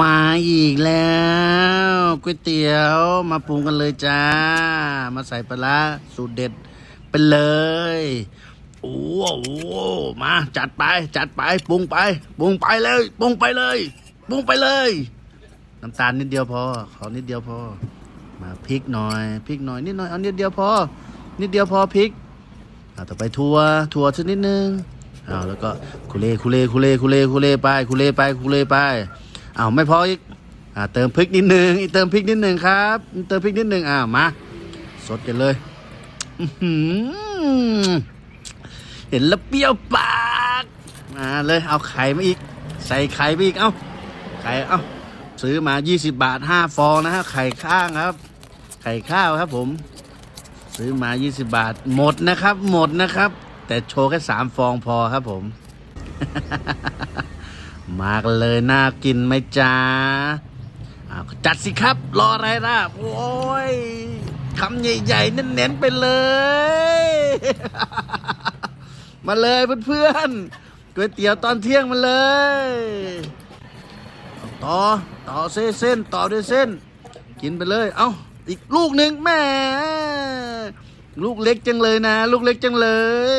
มาอีกแล้วก๋วยเตี๋ยวมาปรุงกันเลยจ้า มาใส่ปลาสูตรเด็ดไปเลยโอ้โหมาจัดไป จัดไปปรุงไปปรุงไปเลยปรุงไปเลยปรุงไปเลย น้ำตาลนิดเดียวพอขอนิดเดียวพอ มาพริกหน่อยพริกหน่อยนิดหน่อยเอานิดเดียวพอ นิดเดียวพอพริกเอาต่อไปทัวทัวสักนิดนึงเอาแล้วก็คุเลคุเลคุเลคุเลคุเลไปคุเลไปคุเลไป เอาไม่พออีกอ่าเติมพริกนิดนึงอีกเติมพริกนิดนึงครับเติมพริกนิดนึงอ่ามาสดกันเลยเห็นแล้วเปรี้ยวปากมาเลยเอาไข่มาอีก ใส่ไข่ไปอีกเอาไข่เอาซื้อมา 20 บาท 5 ฟองนะฮะไข่ข้างครับ ไข่ข้าวครับผม ซื้อมา 20 บาท หมดนะครับ หมดนะครับ แต่โชว์แค่ 3 ฟองพอครับผม มากันเลยน่ากินไหมจ้าอ้าจัดสิครับ รออะไรล่ะ โอ้ยคำใหญ่ๆเน้นๆไปเลย มาเลยเพื่อนๆก๋วยเตี๋ยวตอนเที่ยงมาเลย ต่อ ต่อเส้นต่อด้วยเส้น กินไปเลย เอาอีกลูกหนึ่งแม่ลูกเล็กจังเลยนะ ลูกเล็กจังเล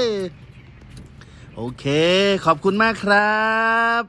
ย โอเค ขอบคุณมากครับ